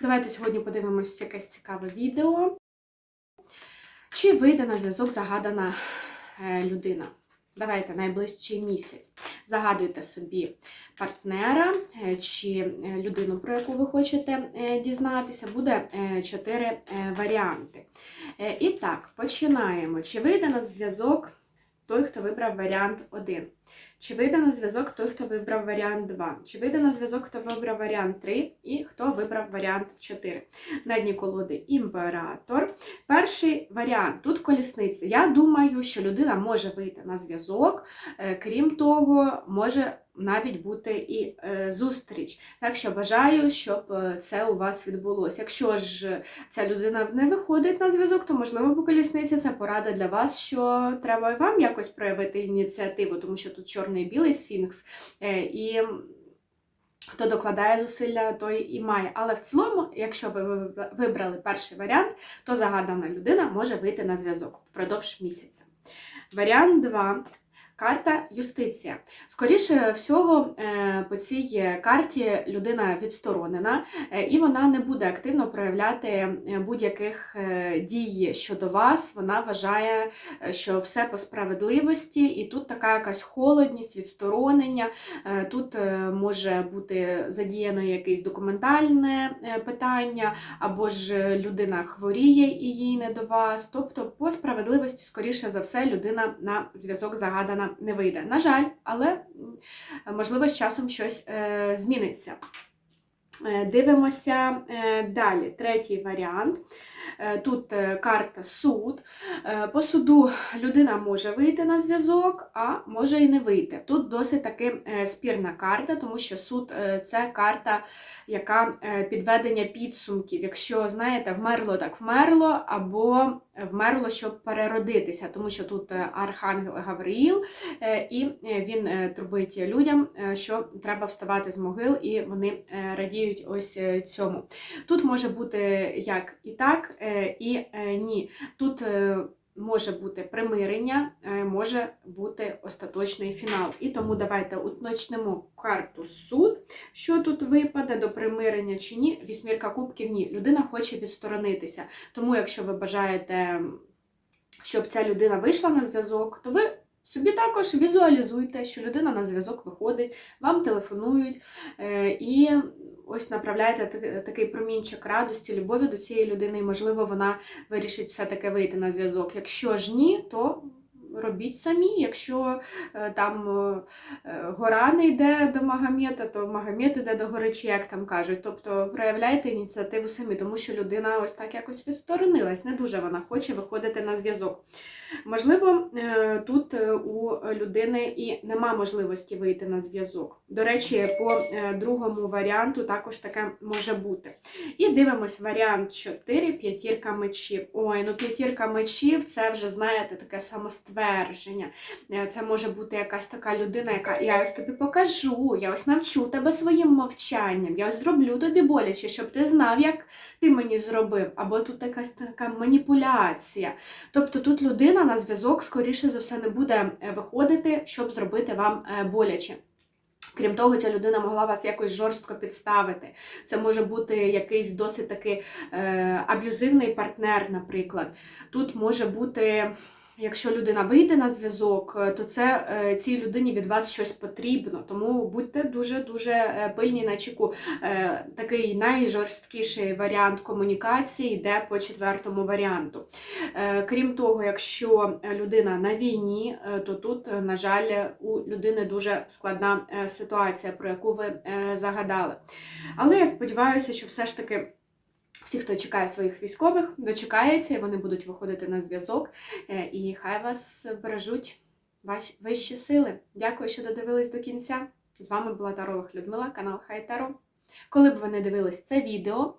Давайте сьогодні подивимось якесь цікаве відео. Чи вийде на зв'язок загадана е, людина? Давайте найближчий місяць. Загадуйте собі партнера е, чи е, людину, про яку ви хочете дізнатися. Буде чотири варіанти. І так, починаємо. Чи вийде на зв'язок той, хто вибрав варіант 1? Чи вийде на зв'язок той, хто вибрав варіант 2? Чи вийде на зв'язок, хто вибрав варіант 3 і хто вибрав варіант 4? На дні колоди імператор. Перший варіант тут колісниця. Я думаю, що людина може вийти на зв'язок. Е, Крім того, може навіть бути і е, зустріч. Так що бажаю, щоб е, це у вас відбулося. Якщо ж ця людина не виходить на зв'язок, то можливо по колісниці це порада для вас, що треба вам якось проявити ініціативу, тому що тут чорний і білий сфінкс. Е, І хто докладає зусилля, той і має. Але в цілому, якщо ви вибрали перший варіант, то загадана людина може вийти на зв'язок впродовж місяця. Варіант 2. Карта юстиція. Скоріше всього, е, по цій карті людина відсторонена, е, і вона не буде активно проявляти е, будь-яких дій щодо вас. Вона вважає, що все по справедливості, і тут така якась холодність, відсторонення. Тут може бути задіяно якесь документальне питання, або ж людина хворіє і їй не до вас. Тобто, по справедливості, скоріше за все, людина на зв'язок загадана не вийде. На жаль, але можливо з часом щось е, зміниться. Е, Дивимося е, далі. Третій варіант. Тут карта суд. По суду людина може вийти на зв'язок, а може і не вийти. Тут досить таки спірна карта, тому що суд це карта, яка підведення підсумків. Якщо, знаєте, вмерло так вмерло, або вмерло, щоб переродитися, тому що тут е, архангел Гавриїл, е, і е, він трубить людям, що треба вставати з могил, і вони радіють ось цьому. Тут може бути як і так, і ні. Тут може бути примирення, е, може бути остаточний фінал. І тому давайте уточнимо карту суд, що тут випаде до примирення чи ні. Вісьмірка кубків ні. Людина хоче відсторонитися. Тому, якщо ви бажаєте, щоб ця людина вийшла на зв'язок, то ви. Собі також візуалізуйте, що людина на зв'язок виходить, вам телефонують е, і ось направляєте так- такий промінчик радості, любові до цієї людини, і, можливо, вона вирішить все-таки вийти на зв'язок. Якщо ж ні, то робіть самі. Якщо е, там е, е, гора не йде до Магомета, то Магомет йде до гори, як там кажуть. Тобто проявляйте ініціативу самі, тому що людина ось так якось відсторонилась. Не дуже вона хоче виходити на зв'язок. Можливо, тут у людини і нема можливості вийти на зв'язок. До речі, по другому варіанту також таке може бути. І дивимось варіант 4, п'ятірка мечів. Ой, ну п'ятірка мечів це вже, знаєте, таке самоствердження. Е, Це може бути якась така людина, яка я ось тобі покажу, я ось навчу тебе своїм мовчанням, я ось зроблю тобі боляче, щоб ти знав, як ти мені зробив. Або тут якась така маніпуляція. Тобто тут людина на зв'язок, скоріше за все, не буде е, виходити, щоб зробити вам е, боляче. Крім того, ця людина могла вас якось жорстко підставити. Це може бути якийсь досить таки е, аб'юзивний партнер, наприклад. Тут може бути. Якщо людина вийде на зв'язок, е, то це е, цій людині від вас щось потрібно. Тому будьте дуже дуже е, пильні на чеку. Такий найжорсткіший варіант комунікації йде по четвертому варіанту. Крім того, якщо людина на війні, то тут, на жаль, у людини дуже складна ситуація, про яку ви загадали. Але я сподіваюся, що все ж таки. Всі, хто чекає своїх військових, дочекається, і вони будуть виходити на зв'язок. Е, І хай вас бережуть ваші вищі сили. Дякую, що додивились до кінця. З вами була Таролог Людмила, канал Хай Таро. Коли б ви не дивились це відео,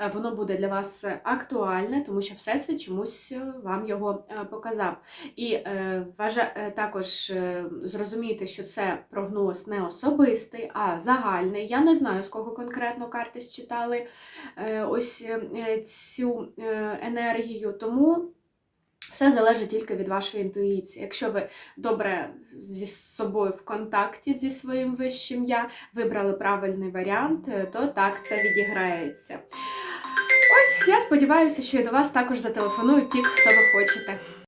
е, воно буде для вас актуальне, тому що Всесвіт чомусь е, вам його е, показав. І е, також зрозумійте, що це прогноз не особистий, а загальний. Я не знаю, з кого конкретно карти считали ось цю енергію, тому Все залежить тільки від вашої інтуїції. Якщо ви добре зі собою в контакті зі своїм вищим я, вибрали правильний варіант, е, то так це відіграється. Ось я сподіваюся, що і до вас також зателефонують ті, хто ви хочете.